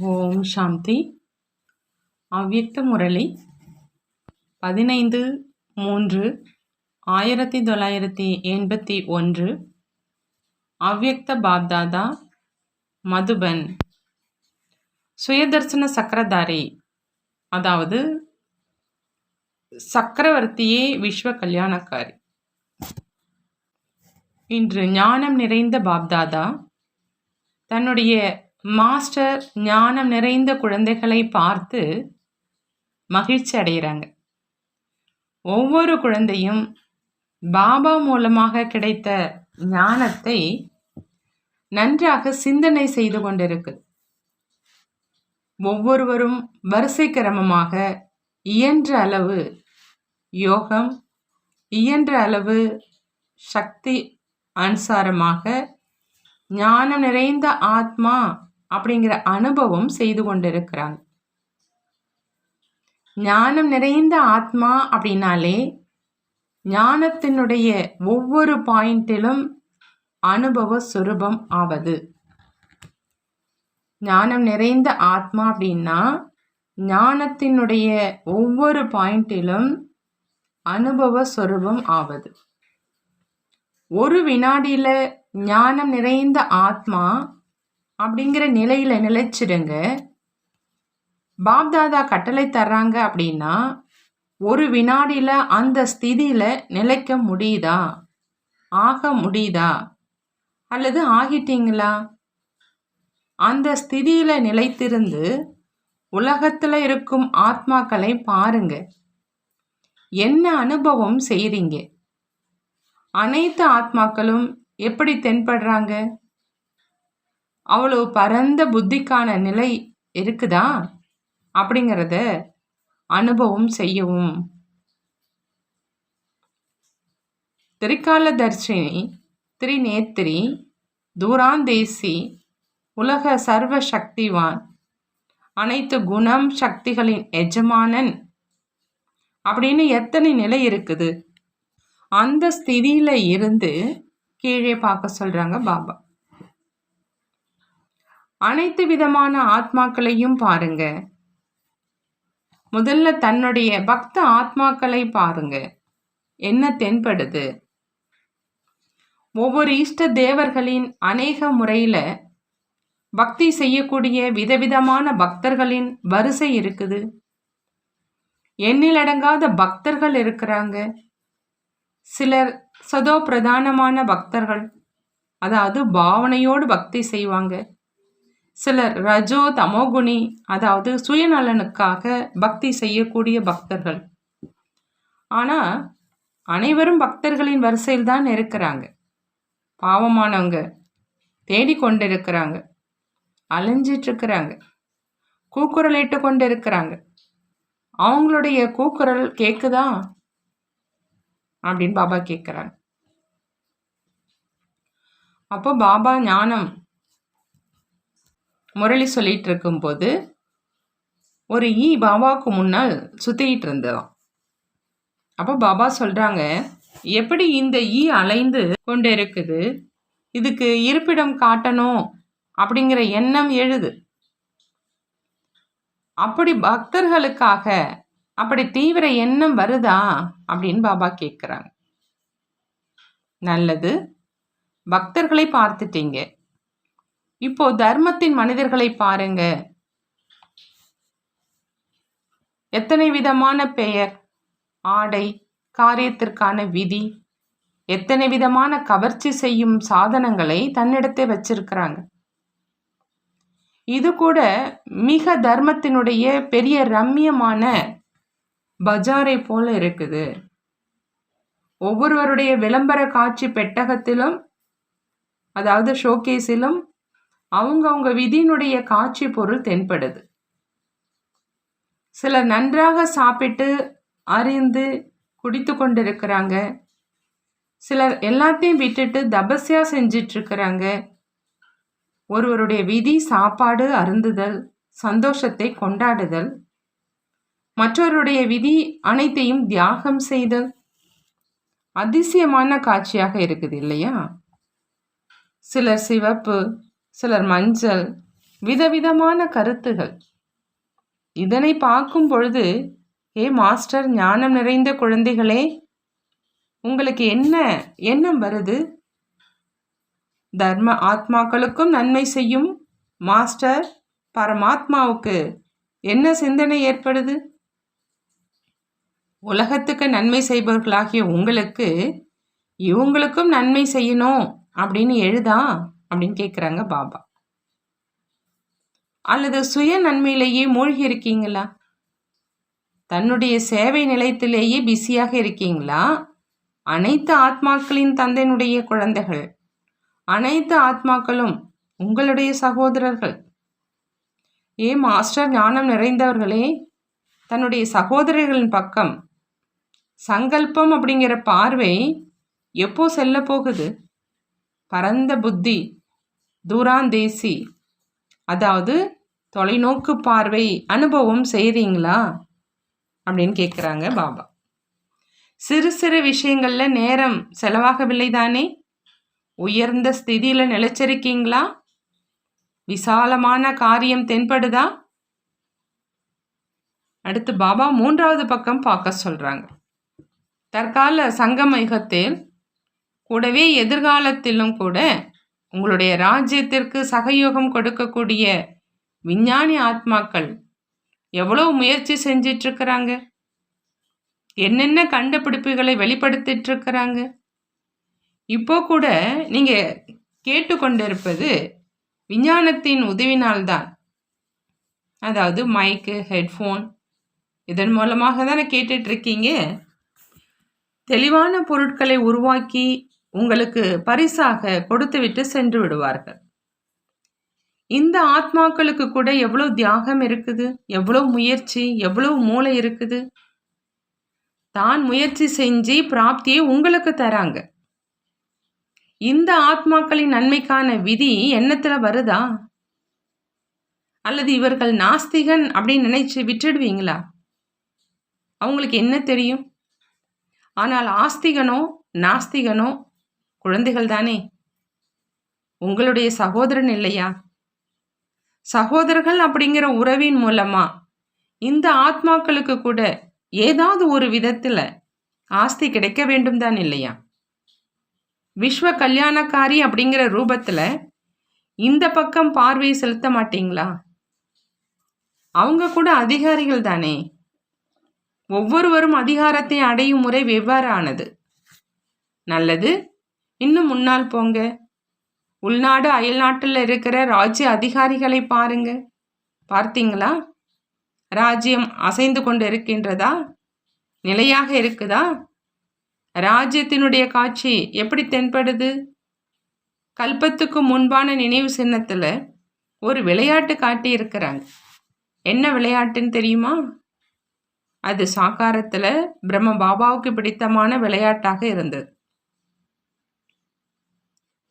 ஓம் சாந்தி. அவ்யக்த முரளி. பதினைந்து மூன்று ஆயிரத்தி தொள்ளாயிரத்தி எண்பத்தி ஒன்று. அவ்யக்த பாப்தாதா மதுபன். சுயதர்சன சக்கரதாரி. அதாவது சக்கரவர்த்தியே விஸ்வ கல்யாணக்காரி. இன்று ஞானம் நிறைந்த பாப்தாதா தன்னுடைய மாஸ்டர் ஞானம் நிறைந்த குழந்தைகளை பார்த்து மகிழ்ச்சி அடைகிறாங்க. ஒவ்வொரு குழந்தையும் பாபா மூலமாக கிடைத்த ஞானத்தை நன்றாக சிந்தனை செய்து கொண்டிருக்கு. ஒவ்வொருவரும் வரிசை கிரமமாக இயன்ற அளவு யோகம் இயன்ற அளவு சக்தி அனுசாரமாக ஞானம் நிறைந்த ஆத்மா அப்படிங்கிற அனுபவம் செய்து கொண்டிருக்கிறாங்க. ஞானம் நிறைந்த ஆத்மா அப்படின்னாலே ஞானத்தினுடைய ஒவ்வொரு பாயிண்டிலும் அனுபவ சுரூபம் ஆவது. ஞானம் நிறைந்த ஆத்மா அப்படின்னா ஞானத்தினுடைய ஒவ்வொரு பாயிண்டிலும் அனுபவ சுரூபம் ஆவது. ஒரு வினாடியில ஞானம் நிறைந்த ஆத்மா அப்படிங்கிற நிலையில நிலைச்சிடுங்க பாப்தாதா கட்டளை தர்றாங்க அப்படின்னா ஒரு வினாடியில் அந்த ஸ்திதியில் நிலைக்க முடியுதா? ஆக முடியுதா? அல்லது ஆகிட்டீங்களா? அந்த ஸ்திதியில் நிலைத்திருந்து உலகத்தில் இருக்கும் ஆத்மாக்களை பாருங்க. என்ன அனுபவம் செய்கிறீங்க அனைத்து ஆத்மாக்களும் எப்படி தென்படுறாங்க? அவ்வளோ பரந்த புத்திக்கான நிலை இருக்குதா? அப்படிங்கிறத அனுபவம் செய்யவும். திரிகால தர்ஷினி திரிநேத்திரி தூராந்தேசி உலக சர்வ சக்திவான் அனைத்து குணம் சக்திகளின் எஜமானன் அப்படின்னு எத்தனை நிலை இருக்குது? அந்த ஸ்திதியில் இருந்து கீழே பார்க்க சொல்கிறாங்க பாபா. அனைத்து விதமான ஆத்மாக்களையும் பாருங்க. முதல்ல தன்னுடைய பக்த ஆத்மாக்களை பாருங்க. என்ன தென்படுது? ஒவ்வொரு இஷ்ட தேவர்களின் அநேக முறையில் பக்தி செய்யக்கூடிய விதவிதமான பக்தர்களின் வரிசை இருக்குது. எண்ணிலடங்காத பக்தர்கள் இருக்கிறாங்க. சிலர் சதோ பிரதானமான பக்தர்கள். அதாவது பாவனையோடு பக்தி செய்வாங்க. சிலர் ரஜோ தமோகுணி அதாவது சுயநலனுக்காக பக்தி செய்யக்கூடிய பக்தர்கள். ஆனால் அனைவரும் பக்தர்களின் வரிசையில் தான் இருக்கிறாங்க. பாவமானவங்க தேடிக்கொண்டு இருக்கிறாங்க அலைஞ்சிட்டு இருக்கிறாங்க கொண்டு இருக்கிறாங்க அவங்களுடைய கூக்குரல் கேட்குதா அப்படின்னு பாபா கேட்குறாங்க அப்போ பாபா ஞானம் முரளி சொல்லிட்டு இருக்கும்போது ஒரு ஈ பாபாவுக்கு முன்னால் சுற்றிக்கிட்டு இருந்ததாம் அப்போ பாபா சொல்கிறாங்க எப்படி இந்த ஈ அலைந்து கொண்டு இருக்குது இதுக்கு இருப்பிடம் காட்டணும் அப்படிங்கிற எண்ணம் எழுது. அப்படி பக்தர்களுக்காக அப்படி தீவிர எண்ணம் வருதா? அப்படின்னு பாபா கேட்குறாங்க நல்லது. பக்தர்களை பார்த்துட்டீங்க. இப்போ தர்மத்தின் மனிதர்களை பாருங்க. எத்தனை விதமான பெயர்? ஆடை காரியத்திற்கான விதி எத்தனை விதமான கவர்ச்சி செய்யும் சாதனங்களை தன்னிடத்தை வச்சிருக்கிறாங்க. இது கூட மிக தர்மத்தினுடைய பெரிய ரம்மியமான பஜாரை போல இருக்குது. ஒவ்வொருவருடைய விளம்பர காட்சி பெட்டகத்திலும் அதாவது ஷோகேஸிலும் அவங்கவுங்க விதியினுடைய காட்சி பொருள் தென்படுது. சிலர் நன்றாக சாப்பிட்டு அறிந்து குடித்து கொண்டிருக்கிறாங்க. சிலர் எல்லாத்தையும் விட்டுட்டு தபஸ்யா செஞ்சிட்ருக்கிறாங்க. ஒருவருடைய விதி சாப்பாடு அருந்துதல் சந்தோஷத்தை கொண்டாடுதல். மற்றவருடைய விதி அனைத்தையும் தியாகம் செய்தல். அதிசயமான காட்சியாக இருக்குது இல்லையா? சிலர் சிவப்பு சிலர் மஞ்சள் விதவிதமான கருத்துகள். இதனை பார்க்கும் பொழுது ஏ மாஸ்டர் ஞானம் நிறைந்த குழந்தைகளே உங்களுக்கு என்ன எண்ணம் வருது? தர்ம ஆத்மாக்களுக்கும் நன்மை செய்யும் மாஸ்டர் பரமாத்மாவுக்கு என்ன சிந்தனை ஏற்படுது? உலகத்துக்கு நன்மை செய்பவர்களாகிய உங்களுக்கு இவங்களுக்கும் நன்மை செய்யணும் அப்படின்னு எழுதா? அப்படின்னு கேட்குறாங்க பாபா. அல்லது சுய நன்மையிலேயே மூழ்கி இருக்கீங்களா? தன்னுடைய சேவை நிலையத்திலேயே பிஸியாக இருக்கீங்களா? அனைத்து ஆத்மாக்களின் தந்தையினுடைய குழந்தைகள் அனைத்து ஆத்மாக்களும் உங்களுடைய சகோதரர்கள். ஏ மாஸ்டர் ஞானம் நிறைந்தவர்களே தன்னுடைய சகோதரர்களின் பக்கம் சங்கல்பம் அப்படிங்கிற பார்வை எப்போ செல்ல போகுது? பரந்த புத்தி தூராந்தேசி. அதாவது தொலைநோக்கு பார்வை அனுபவம் செய்கிறீங்களா அப்படின்னு கேட்குறாங்க பாபா. சிறு சிறு விஷயங்களில் நேரம் செலவாகவில்லை தானே உயர்ந்த ஸ்திதியில் நிலைச்சிருக்கீங்களா? விசாலமான காரியம் தென்படுதா? அடுத்து பாபா மூன்றாவது பக்கம் பார்க்க சொல்கிறாங்க தற்கால சங்கம யுகத்தில் கூடவே எதிர்காலத்திலும் கூட உங்களுடைய ராஜ்யத்திற்கு சகயோகம் கொடுக்கக்கூடிய விஞ்ஞானி ஆத்மாக்கள் எவ்வளோ முயற்சி செஞ்சிட்ருக்கிறாங்க? என்னென்ன கண்டுபிடிப்புகளை வெளிப்படுத்திட்டு இருக்கிறாங்க இப்போ கூட நீங்கள் கேட்டுக்கொண்டிருப்பது விஞ்ஞானத்தின் உதவினால்தான். அதாவது மைக்கு ஹெட்ஃபோன் இதன் மூலமாக தானே கேட்டுட்ருக்கீங்க? தெளிவான பொருட்களை உருவாக்கி உங்களுக்கு பரிசாக கொடுத்துவிட்டு சென்று விடுவார்கள். இந்த ஆத்மாக்களுக்கு கூட எவ்வளோ தியாகம் இருக்குது? எவ்வளோ முயற்சி? எவ்வளோ மூளை இருக்குது? தான் முயற்சி செஞ்சு பிராப்தியை உங்களுக்கு தராங்க. இந்த ஆத்மாக்களின் நன்மைக்கான விதி எண்ணத்துல வருதா? அல்லது இவர்கள் நாஸ்திகன் அப்படின்னு நினைச்சு விட்டுடுவீங்களா? அவங்களுக்கு என்ன தெரியும்? ஆனால் ஆஸ்திகனோ நாஸ்திகனோ குழந்தைகள் தானே? உங்களுடைய சகோதரன் இல்லையா? சகோதரர்கள் அப்படிங்கிற உறவின் மூலமா இந்த ஆத்மாக்களுக்கு கூட ஏதாவது ஒரு விதத்தில் ஆஸ்தி கிடைக்க வேண்டும் தான் இல்லையா? விஸ்வ கல்யாணக்காரி அப்படிங்கிற ரூபத்தில் இந்த பக்கம் பார்வை செலுத்த மாட்டீங்களா? அவங்க கூட அதிகாரிகள் தானே. ஒவ்வொருவரும் அதிகாரத்தை அடையும் முறை வெவ்வேறானது. நல்லது இன்னும் முன்னால் போங்க. உள்நாடு அயல்நாட்டில் இருக்கிற ராஜ்ய அதிகாரிகளை பாருங்க. பார்த்தீங்களா? ராஜ்யம் அசைந்து கொண்டு இருக்கின்றதா நிலையாக இருக்குதா? ராஜ்யத்தினுடைய காட்சி எப்படி தென்படுது? கல்பத்துக்கு முன்பான நினைவு சின்னத்தில் ஒரு விளையாட்டு காட்டி இருக்கிறாங்க என்ன விளையாட்டுன்னு தெரியுமா? அது சாக்காரத்தில் பிரம்ம பாபாவுக்கு பிடித்தமான விளையாட்டாக இருந்தது.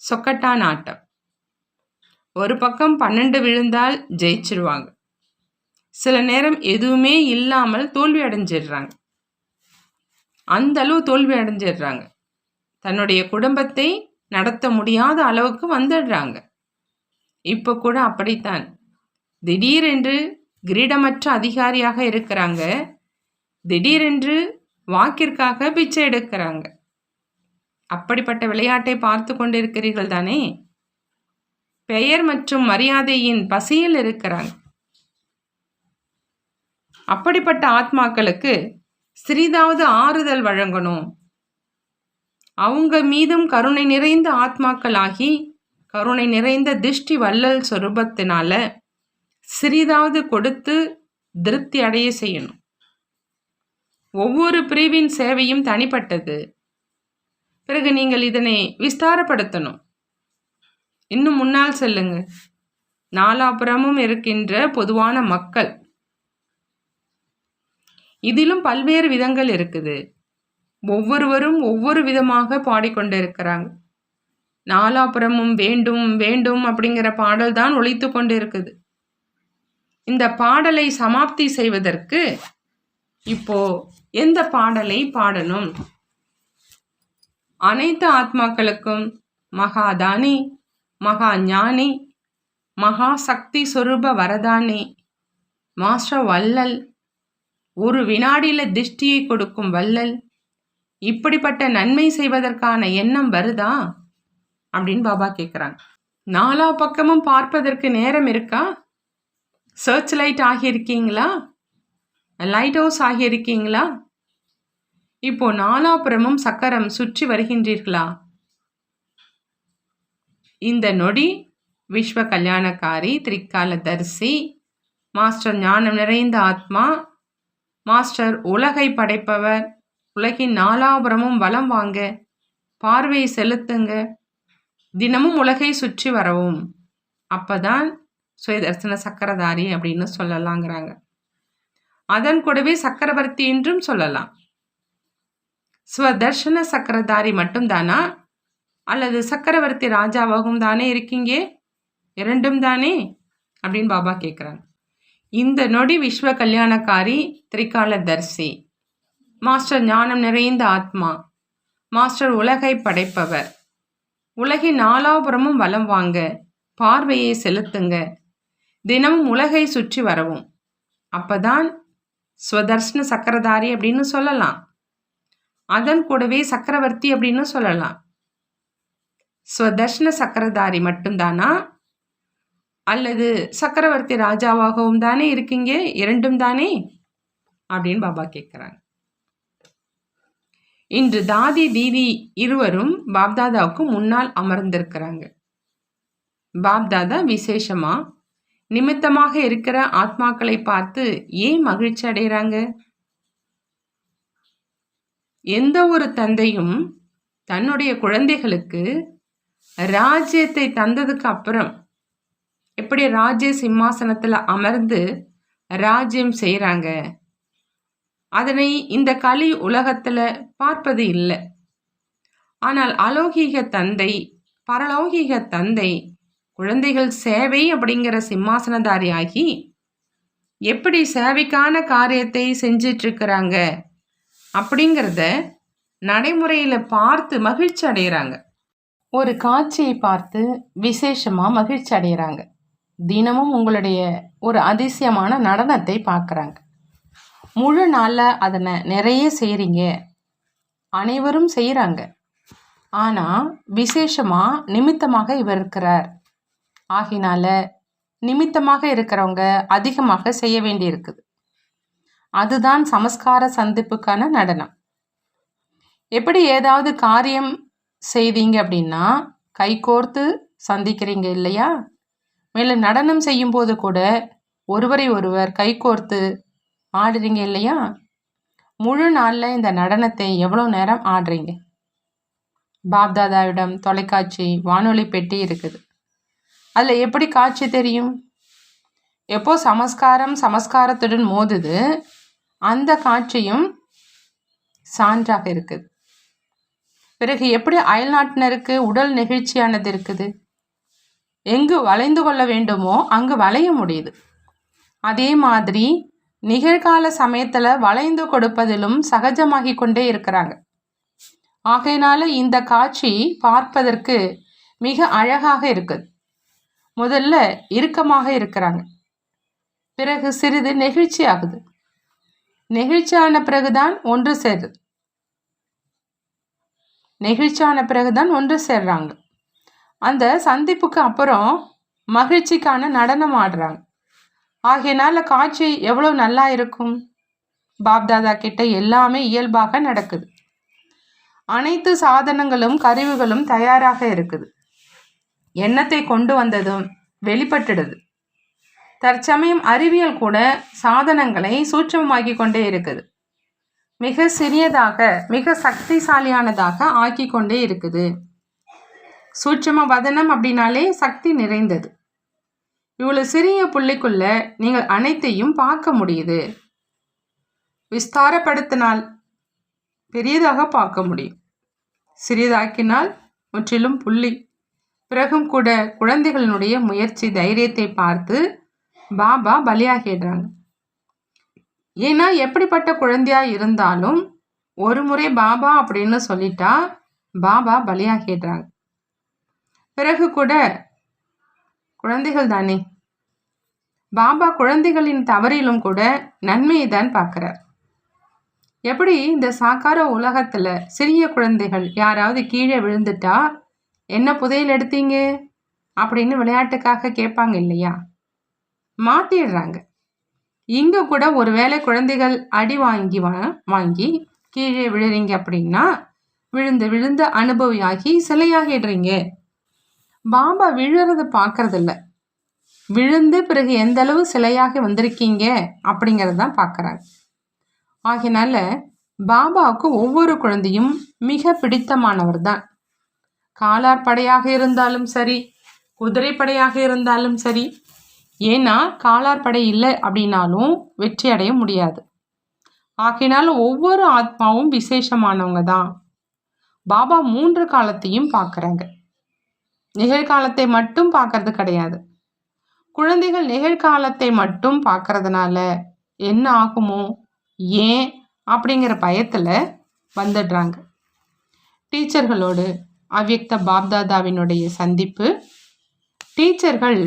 சொக்கட்டான் ஆட்டம் ஒரு பக்கம் பன்னெண்டு விழுந்தால் ஜெயிச்சிருவாங்க. சில நேரம் எதுவுமே இல்லாமல் தோல்வி அடைஞ்சிடுறாங்க. அந்த அளவு தோல்வி அடைஞ்சிடுறாங்க. தன்னுடைய குடும்பத்தை நடத்த முடியாத அளவுக்கு வந்துடுறாங்க. இப்போ கூட அப்படித்தான். திடீரென்று கிரீடமற்ற அதிகாரியாக இருக்கிறாங்க. திடீரென்று வாக்கிற்காக பிச்சை எடுக்கிறாங்க. அப்படிப்பட்ட விளையாட்டை பார்த்து கொண்டிருக்கிறீர்கள் தானே? பெயர் மற்றும் மரியாதையின் பசியில் இருக்கிறாங்க அப்படிப்பட்ட ஆத்மாக்களுக்கு சிறிதாவது ஆறுதல் வழங்கணும். அவங்க மீதும் கருணை நிறைந்த ஆத்மாக்களாகி கருணை நிறைந்த திருஷ்டி வள்ளல் சொரூபத்தினால சிறிதாவது கொடுத்து திருப்தி அடைய செய்யணும். ஒவ்வொரு பிரிவின் சேவையும் தனிப்பட்டது. பிறகு நீங்கள் இதனை விஸ்தாரப்படுத்தணும். இன்னும் முன்னால் செல்லுங்க. நாலாபுரமும் இருக்கின்ற பொதுவான மக்கள். இதிலும் பல்வேறு விதங்கள் இருக்குது. ஒவ்வொருவரும் ஒவ்வொரு விதமாக பாடிக்கொண்டிருக்கிறாங்க. நாலாபுரமும் வேண்டும் வேண்டும் அப்படிங்கிற பாடல் தான் ஒழித்து கொண்டு இருக்குது இந்த பாடலை சமாப்தி செய்வதற்கு இப்போ எந்த பாடலை பாடணும்? அனைத்து ஆத்மாக்களுக்கும் மகாதானி மகா ஞானி மகா சக்தி சொரூப வரதானி. மாஸ்டர் வள்ளல் ஒரு வினாடியில திஷ்டியை கொடுக்கும் வள்ளல் இப்படிப்பட்ட நன்மை செய்வதற்கான எண்ணம் வருதா? அப்படின்னு பாபா கேட்குறாங்க நாலா பக்கமும் பார்ப்பதற்கு நேரம் இருக்கா? சர்ச் லைட் ஆகியிருக்கீங்களா? லைட் ஹவுஸ் ஆகியிருக்கீங்களா? இப்போ நாலாபுரமும் சக்கரம் சுற்றி வருகின்றீர்களா? இந்த நொடி விஸ்வ கல்யாணக்காரி திரிக்கால தரிசி மாஸ்டர் ஞானம் நிறைந்த ஆத்மா மாஸ்டர் உலகை படைப்பவர் உலகின் நாலாபுரமும் வளம் வாங்க பார்வையை செலுத்துங்க தினமும் உலகை சுற்றி வரவும். அப்பதான் சுயதர்சன சக்கரதாரி அப்படின்னு சொல்லலாங்கிறாங்க. அதன் கூடவே சக்கரவர்த்தி என்றும் சொல்லலாம். ஸ்வதர்ஷன சக்கரதாரி மட்டும்தானா? அல்லது சக்கரவர்த்தி ராஜாவாகவும் தானே இருக்கீங்க? இரண்டும் தானே? அப்படின்னு பாபா கேட்குறாங்க இந்த நொடி விஸ்வ கல்யாணக்காரி திரிகால தர்சி மாஸ்டர் ஞானம் நிறைந்த ஆத்மா மாஸ்டர் உலகை படைப்பவர். உலகின் நாலாபுரமும் வலம் வாங்க பார்வையை செலுத்துங்க. தினமும் உலகை சுற்றி வரவும். அப்பதான் ஸ்வதர்ஷன சக்கரதாரி அப்படின்னு சொல்லலாம். அதன் கூடவே சக்கரவர்த்தி அப்படின்னு சொல்லலாம். ஸ்வதர்ஷன சக்கரதாரி மட்டும்தானா? அல்லது சக்கரவர்த்தி ராஜாவாகவும் தானே இருக்கீங்க? இரண்டும் தானே? அப்படின்னு பாபா கேட்குறாங்க இன்று தாதி தீதி இருவரும் பாப்தாதாவுக்கு முன்னால் அமர்ந்திருக்கிறாங்க. பாப்தாதா விசேஷமா? நிமித்தமாக இருக்கிற ஆத்மாக்களை பார்த்து ஏன் மகிழ்ச்சி அடைகிறாங்க? எந்த ஒரு தந்தையும் தன்னுடைய குழந்தைகளுக்கு ராஜ்யத்தை தந்ததுக்கு அப்புறம் எப்படி ராஜ்ய சிம்மாசனத்தில் அமர்ந்து ராஜ்யம் செய்கிறாங்க அதனை இந்த கலி உலகத்தில் பார்ப்பது இல்லை. ஆனால் அலௌகீக தந்தை பரலௌகீக தந்தை குழந்தைகள் சேவை அப்படிங்கிற சிம்மாசனதாரி ஆகி எப்படி சேவைக்கான காரியத்தை செஞ்சிட்ருக்கிறாங்க? அப்படிங்கிறத நடைமுறையில் பார்த்து மகிழ்ச்சி அடைகிறாங்க ஒரு காட்சியை பார்த்து விசேஷமாக மகிழ்ச்சி அடைகிறாங்க தினமும் உங்களுடைய ஒரு அதிசயமான நடனத்தை பார்க்குறாங்க. முழு நாளில் அதனை நிறைய செய்கிறீங்க அனைவரும் செய்கிறாங்க ஆனால் விசேஷமாக நிமித்தமாக இவர் இருக்கிறார். ஆகினால நிமித்தமாக இருக்கிறவங்க அதிகமாக செய்ய வேண்டியிருக்குது. அதுதான் சமஸ்கார சந்திப்புக்கான நடனம். எப்படி ஏதாவது காரியம் செய்தீங்க அப்படின்னா கைகோர்த்து சந்திக்கிறீங்க இல்லையா? மேலும் நடனம் செய்யும்போது கூட ஒருவரை ஒருவர் கைகோர்த்து ஆடுறீங்க இல்லையா? முழு நாளில் இந்த நடனத்தை எவ்வளோ நேரம் ஆடுறீங்க? பாப்தாதாவிடம் தொலைக்காட்சி வானொலி பெட்டி இருக்குது. அதில் எப்படி காட்சி தெரியும்? எப்போ சமஸ்காரம் சமஸ்காரத்துடன் மோதுது அந்த காட்சியும் சான்றாக இருக்குது. பிறகு எப்படி அயல்நாட்டினருக்கு உடல் நெகிழ்ச்சியானது இருக்குது? எங்கு வளைந்து கொள்ள வேண்டுமோ அங்கு வளைய முடியுது. அதே மாதிரி நிகழ்கால சமயத்தில் வளைந்து கொடுப்பதிலும் சகஜமாகி கொண்டே இருக்கிறாங்க. ஆகையினால இந்த காட்சி பார்ப்பதற்கு மிக அழகாக இருக்குது. முதல்ல இறுக்கமாக இருக்கிறாங்க. பிறகு சிறிது நெகிழ்ச்சி ஆகுது. நெகிழ்ச்சியான பிறகுதான் ஒன்று சேருது நெகிழ்ச்சியான பிறகுதான் ஒன்று சேர்றாங்க. அந்த சந்திப்புக்கு அப்புறம் மகிழ்ச்சிக்கான நடனம் ஆடுறாங்க. ஆகையினால காட்சி எவ்வளோ நல்லா இருக்கும்? பாப்தாதா கிட்ட எல்லாமே இயல்பாக நடக்குது. அனைத்து சாதனங்களும் கருவிகளும் தயாராக இருக்குது. எண்ணத்தை கொண்டு வந்ததும் வெளிப்பட்டுடுது. தற்சமயம் அறிவியல் கூட சாதனங்களை சூட்சமாக்கி கொண்டே இருக்குது. மிக சிறியதாக மிக சக்திசாலியானதாக ஆக்கி கொண்டே இருக்குது. சூட்சம வதனம் அப்படின்னாலே சக்தி நிறைந்தது. இவ்வளோ சிறிய புள்ளிக்குள்ள நீங்கள் அனைத்தையும் பார்க்க முடியுது. விஸ்தாரப்படுத்தினால் பெரியதாக பார்க்க முடியும். சிறியதாக்கினால் முற்றிலும் புள்ளி. பிறகும் கூட குழந்தைகளினுடைய முயற்சி தைரியத்தை பார்த்து பாபா பலியாகிடுறாங்க. ஏன்னா எப்படிப்பட்ட குழந்தையா இருந்தாலும் ஒரு முறை பாபா அப்படின்னு சொல்லிட்டா பாபா பலியாகிடுறாங்க. பிறகு கூட குழந்தைகள் தானே? பாபா குழந்தைகளின் தவறிலும் கூட நன்மையை தான் பார்க்குறார். எப்படி இந்த சாக்கார உலகத்தில் சிறிய குழந்தைகள் யாராவது கீழே விழுந்துட்டா என்ன புதையல் எடுத்தீங்க? அப்படின்னு விளையாட்டுக்காக கேட்பாங்க இல்லையா? மாற்றிடுறாங்க இங்கே கூட ஒருவேளை குழந்தைகள் அடி வாங்கி வாங்கி கீழே விழுறீங்க அப்படின்னா விழுந்து விழுந்து அனுபவியாகி சிலையாகிடுறீங்க. பாபா விழுறத பார்க்கறதில்ல. விழுந்து பிறகு எந்த அளவு சிலையாகி வந்திருக்கீங்க அப்படிங்கிறது தான் பார்க்குறாங்க. ஆகினால பாபாவுக்கு ஒவ்வொரு குழந்தையும் மிக பிடித்தமானவர் தான். காலார் படையாக இருந்தாலும் சரி குதிரைப்படையாக இருந்தாலும் சரி ஏன்னா காலார் படை இல்லை அப்படின்னாலும் வெற்றி அடைய முடியாது. ஆகினால் ஒவ்வொரு ஆத்மாவும் விசேஷமானவங்க தான். பாபா மூன்று காலத்தையும் பார்க்குறாங்க. நிகழ்காலத்தை மட்டும் பார்க்கறது கிடையாது. குழந்தைகள் நிகழ்காலத்தை மட்டும் பார்க்கறதுனால என்ன ஆகுமோ ஏன் அப்படிங்கிற பயத்தில் வந்துடுறாங்க. டீச்சர்களோடு அவ்யக்த பாப்தாதாவினுடைய சந்திப்பு டீச்சர்கள்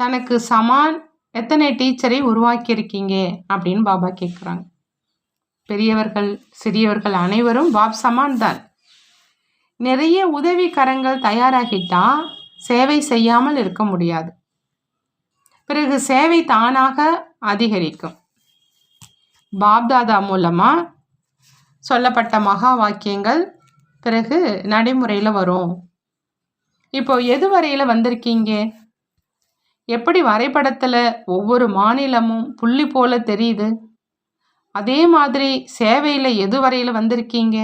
தனக்கு சமான் எத்தனை டீச்சரை உருவாக்கியிருக்கீங்க? அப்படின்னு பாபா கேட்குறாங்க பெரியவர்கள் சிறியவர்கள் அனைவரும் பாப் சமான் தான். நிறைய உதவி கரங்கள் தயாராகிட்டா சேவை செய்யாமல் இருக்க முடியாது. பிறகு சேவை தானாக அதிகரிக்கும். பாப்தாதா மூலமாக சொல்லப்பட்ட மகா வாக்கியங்கள் பிறகு நடைமுறையில் வரும். இப்போ எது வரையில் வந்திருக்கீங்க? எப்படி வரைபடத்தில் ஒவ்வொரு மாநிலமும் புள்ளி போல தெரியுது? அதே மாதிரி சேவையில் எது வரையில் வந்திருக்கீங்க?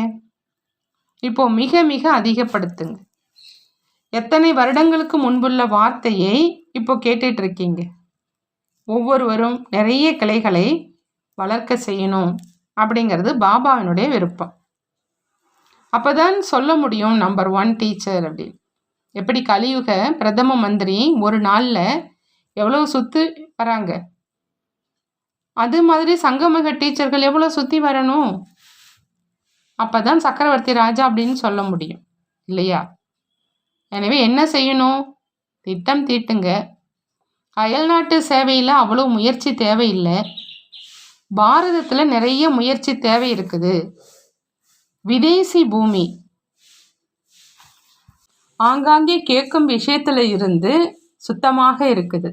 இப்போ மிக மிக அதிகப்படுத்துங்க. எத்தனை வருடங்களுக்கு முன்புள்ள வார்த்தையை இப்போ கேட்டுட்டு இருக்கீங்க? ஒவ்வொருவரும் நிறைய கிளைகளை வளர்க்க செய்யணும் அப்படிங்கிறது பாபாவினுடைய விருப்பம். அப்போதான் சொல்ல முடியும் நம்பர் ஒன் டீச்சர் அப்படின்னு. எப்படி கலியுக பிரதம மந்திரி ஒரு நாளில் எவ்வளோ சுற்றி வராங்க? அது மாதிரி சங்கமக டீச்சர்கள் எவ்வளோ சுற்றி வரணும்? அப்போ தான் சக்கரவர்த்தி ராஜா அப்படின்னு சொல்ல முடியும். இல்லையா? எனவே என்ன செய்யணும்? திட்டம் தீட்டுங்க. அயல்நாட்டு சேவையில் அவ்வளோ முயற்சி தேவையில்லை. பாரதத்தில் நிறைய முயற்சி தேவை இருக்குது. விதேசி பூமி. ஆங்காங்கே கேட்கும் விஷயத்தில் இருந்து சுத்தமாக இருக்குது.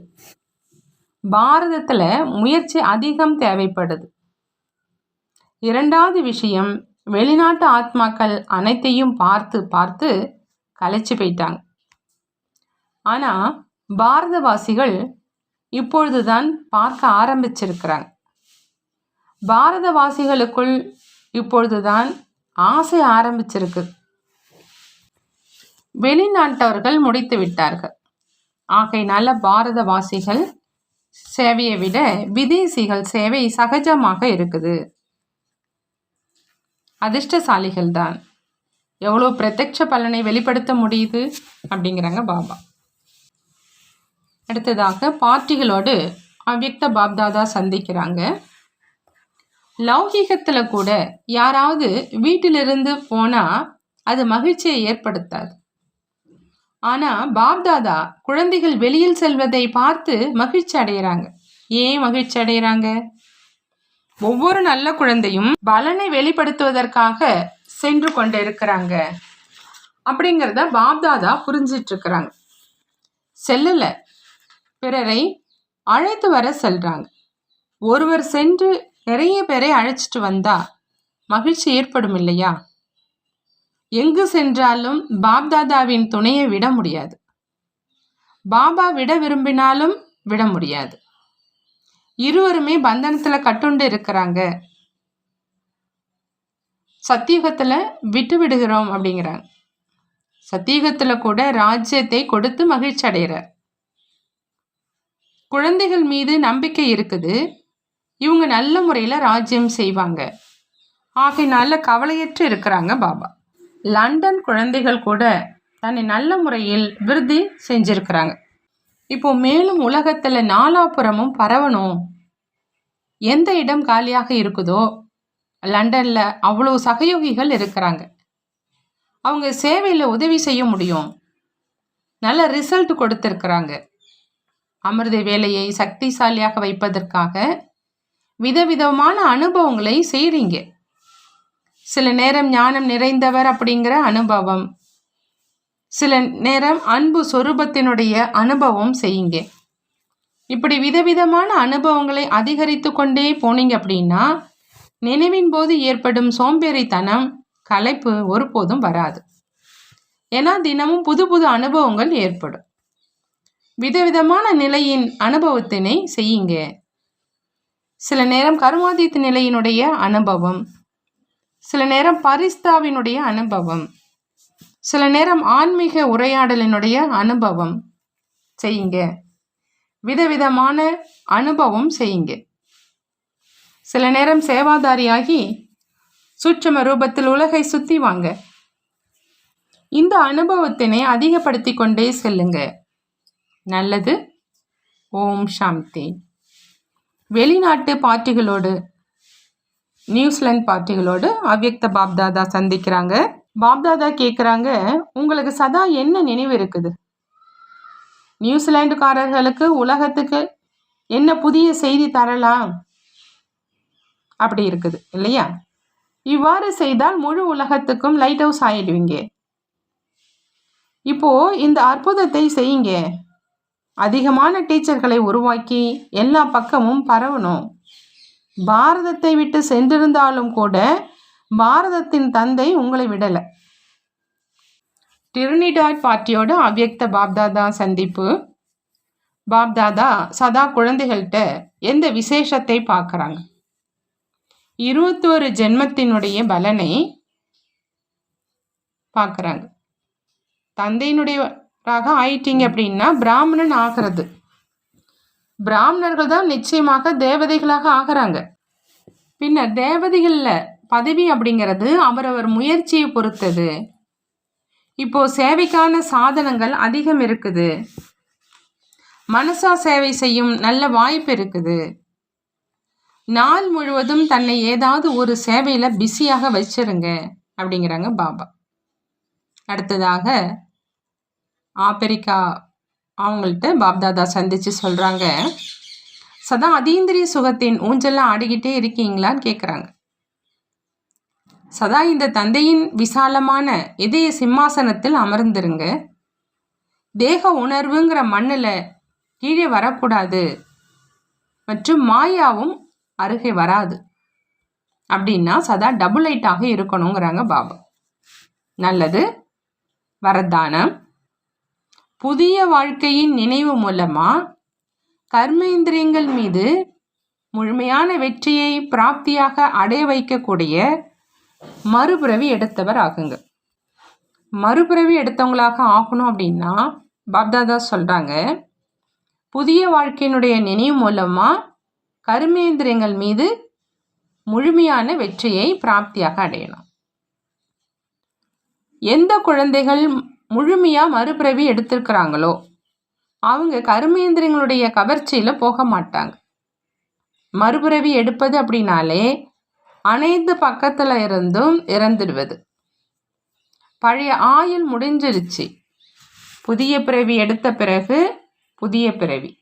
பாரதத்தில் முயற்சி அதிகம் தேவைப்படுது. இரண்டாவது விஷயம் வெளிநாட்டு ஆத்மாக்கள் அனைத்தையும் பார்த்து பார்த்து கலைச்சு போயிட்டாங்க. ஆனால் பாரதவாசிகள் இப்பொழுதுதான் பார்க்க ஆரம்பிச்சிருக்கிறாங்க. பாரதவாசிகளுக்குள் இப்பொழுதுதான் ஆசை ஆரம்பிச்சிருக்கு. வெளிநாட்டவர்கள் முடித்து விட்டார்கள். ஆகையினால பாரதவாசிகள் சேவையை விட விதேசிகள் சேவை சகஜமாக இருக்குது. அதிர்ஷ்டசாலிகள் தான் எவ்வளோ பிரத்யட்ச பலனை வெளிப்படுத்த முடியுது? அப்படிங்கிறாங்க பாபா. அடுத்ததாக பார்ட்டிகளோடு அவ்யக்த பாப்தாதா சந்திக்கிறாங்க. லௌகிகத்தில் கூட யாராவது வீட்டிலிருந்து போனால் அது மகிழ்ச்சியை ஏற்படுத்தாது. ஆனால் பாப்தாதா குழந்தைகள் வெளியில் செல்வதை பார்த்து மகிழ்ச்சி அடைகிறாங்க ஏன் மகிழ்ச்சி அடைகிறாங்க ஒவ்வொரு நல்ல குழந்தையும் பலனை வெளிப்படுத்துவதற்காக சென்று கொண்டு இருக்கிறாங்க அப்படிங்கிறத பாப்தாதா புரிஞ்சிட்டு இருக்கிறாங்க செல்லல. பிறரை அழைத்து வர செல்றாங்க. ஒருவர் சென்று நிறைய பேரை அழைச்சிட்டு வந்தா மகிழ்ச்சி ஏற்படும் இல்லையா? எங்கு சென்றாலும் பாப்தாதாவின் துணையை விட முடியாது. பாபா விட விரும்பினாலும் விட முடியாது. இருவருமே பந்தனத்துல கட்டுண்டு இருக்கிறாங்க. சத்தியுகத்துல விட்டு விடுகிறோம் அப்படிங்கிறாங்க. சத்தியுகத்துல கூட ராஜ்யத்தை கொடுத்து மகிழ்ச்சி அடைகிறார். குழந்தைகள் மீது நம்பிக்கை இருக்குது. இவங்க நல்ல முறையில் ராஜ்யம் செய்வாங்க. ஆகையினால கவலையற்று இருக்கிறாங்க பாபா. லண்டன் குழந்தைகள் கூட தன்னை நல்ல முறையில் விருதி செஞ்சிருக்கிறாங்க. இப்போ மேலும் உலகத்தில் நாலாபுறமும் பரவணும். எந்த இடம் காலியாக இருக்குதோ லண்டனில் அவ்வளோ சகயோகிகள் இருக்கிறாங்க. அவங்க சேவையில் உதவி செய்ய முடியும். நல்ல ரிசல்ட் கொடுத்துருக்குறாங்க. அமிர்த வேலையை சக்திசாலியாக வைப்பதற்காக விதவிதமான அனுபவங்களை செய்கிறீங்க சில நேரம் ஞானம் நிறைந்தவர் அப்படிங்கிற அனுபவம். சில நேரம் அன்பு சொரூபத்தினுடைய அனுபவம் செய்யுங்க. இப்படி விதவிதமான அனுபவங்களை அதிகரித்து கொண்டே போனீங்க அப்படின்னா நினைவின் போது ஏற்படும் சோம்பேறித்தனம் கலைப்பு ஒருபோதும் வராது. ஏன்னா தினமும் புது புது அனுபவங்கள் ஏற்படும். விதவிதமான நிலையின் அனுபவத்தினை செய்யுங்க. சில நேரம் கருமாதித்த நிலையினுடைய அனுபவம் சில நேரம் பரிஸ்தாவினுடைய அனுபவம். சில நேரம் ஆன்மீக உரையாடலினுடைய அனுபவம். செய்யுங்க. விதவிதமான அனுபவம் செய்யுங்க. சில நேரம் சேவாதாரியாகி சூட்சம ரூபத்தில் உலகை சுற்றி வாங்க. இந்த அனுபவத்தினை அதிகப்படுத்தி கொண்டே செல்லுங்க. நல்லது. ஓம் சாந்தி. வெளிநாட்டு பார்ட்டிகளோடு நியூசிலாந்து பார்ட்டிகளோடு அவ்யக்த பாப்தாதா சந்திக்கிறாங்க. பாப்தாதா கேட்குறாங்க உங்களுக்கு சதா என்ன நினைவு இருக்குது? நியூசிலாண்டுக்காரர்களுக்கு உலகத்துக்கு என்ன புதிய செய்தி தரலாம்? அப்படி இருக்குது இல்லையா? இவ்வாறு செய்தால் முழு உலகத்துக்கும் லைட் ஹவுஸ் ஆயிடுவீங்க. இப்போ இந்த அற்புதத்தை செய்யுங்க. அதிகமான டீச்சர்களை உருவாக்கி எல்லா பக்கமும் பரவணும். பாரதத்தை விட்டு சென்றிருந்தாலும் கூட பாரதத்தின் தந்தை உங்களை விடலை. டிரினிடாட் பார்ட்டியோட அவ்யக்த பாப்தாதா சந்திப்பு. பாப்தாதா சதா குழந்தைகள்கிட்ட எந்த விசேஷத்தை பார்க்குறாங்க? இருபத்தோரு ஜென்மத்தினுடைய பலனை பார்க்குறாங்க. தந்தையினுடையவராக ஆயிட்டீங்க அப்படின்னா பிராமணன் ஆகிறது. பிராமணர்கள் தான் நிச்சயமாக தேவதைகளாக ஆகிறாங்க. பின்னர் தேவதைகளில் பதவி அப்படிங்கிறது அவரவர் முயற்சியை பொறுத்தது. இப்போ சேவைக்கான சாதனங்கள் அதிகம் இருக்குது. மனசா சேவை செய்யும் நல்ல வாய்ப்பு இருக்குது. நாள் முழுவதும் தன்னை ஏதாவது ஒரு சேவையில் பிஸியாக வச்சிருங்க அப்படிங்கிறாங்க பாபா. அடுத்ததாக ஆப்பிரிக்கா அவங்கள்ட்ட பாப்தாதா சந்தித்து சொல்கிறாங்க சதா அதீந்திரிய சுகத்தின் ஊஞ்சல்லாம் ஆடிக்கிட்டே இருக்கீங்களான்னு கேட்குறாங்க சதா இந்த தந்தையின் விசாலமான இதய சிம்மாசனத்தில் அமர்ந்துருங்க. தேக உணர்வுங்கிற மண்ணில் கீழே வரக்கூடாது. மற்றும் மாயாவும் அருகே வராது. அப்படின்னா சதா டபுள் லைட்டாக இருக்கணுங்கிறாங்க பாபா. நல்லது. வரதானம். புதிய வாழ்க்கையின் நினைவு மூலமாக கர்மேந்திரியங்கள் மீது முழுமையான வெற்றியை பிராப்தியாக அடைய வைக்கக்கூடிய மறுபிறவி எடுத்தவர் ஆகுங்க. மறுபிறவி எடுத்தவங்களாக ஆகணும் அப்படின்னா பாப்தாதா சொல்கிறாங்க புதிய வாழ்க்கையினுடைய நினைவு மூலமாக கருமேந்திரியங்கள் மீது முழுமையான வெற்றியை பிராப்தியாக அடையணும். எந்த குழந்தைகள் முழுமையாக மறுபிறவி எடுத்திருக்கிறாங்களோ? அவங்க கருமேந்திரங்களுடைய கவர்ச்சியில் போக மாட்டாங்க. மறுபிறவி எடுப்பது அப்படின்னாலே அனைத்து பக்கத்தில் இருந்தும் இறந்துடுவது. பழைய ஆயுள் முடிஞ்சிருச்சு. புதிய பிறவி எடுத்த பிறகு புதிய பிறவி.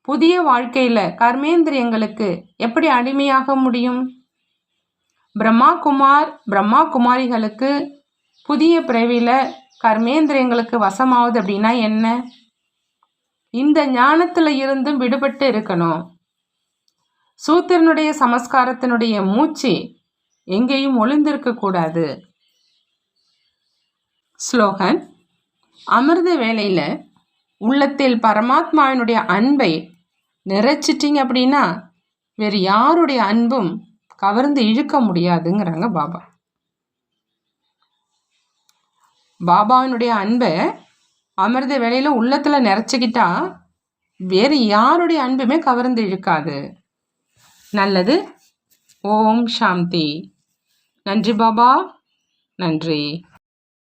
புதிய வாழ்க்கையில் கர்மேந்திரியங்களுக்கு எப்படி அடிமையாக முடியும்? பிரம்மா குமார் பிரம்மா குமாரிகளுக்கு புதிய பிறவியில் கர்மேந்திரியங்களுக்கு வசமாவது அப்படின்னா என்ன? இந்த ஞானத்தில் இருந்தும் விடுபட்டு இருக்கணும். சூத்திரனுடைய சமஸ்காரத்தினுடைய மூச்சு எங்கேயும் ஒளிந்திருக்கக்கூடாது ஸ்லோகன் அமிர்த வேலையில் உள்ளத்தில் பரமாத்மாவினுடைய அன்பை நிறைச்சிட்டிங்க அப்படின்னா வேறு யாருடைய அன்பும் கவர்ந்து இழுக்க முடியாதுங்கிறாங்க பாபா. பாபாவினுடைய அன்பை அமிர்த வேலையில் உள்ளத்தில் நிறைச்சிக்கிட்டா வேறு யாருடைய அன்புமே கவர்ந்து இழுக்காது. நல்லது. ஓம் சாந்தி. நன்றி பாபா. நன்றி.